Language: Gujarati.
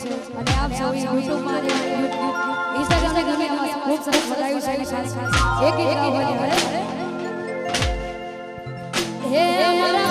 છે. અને આપ સૌ YouTube માં Instagram ને ગમે એમાં ખૂબ સરસ બતાવ્યું છે. એક એક આભાર હે. મારા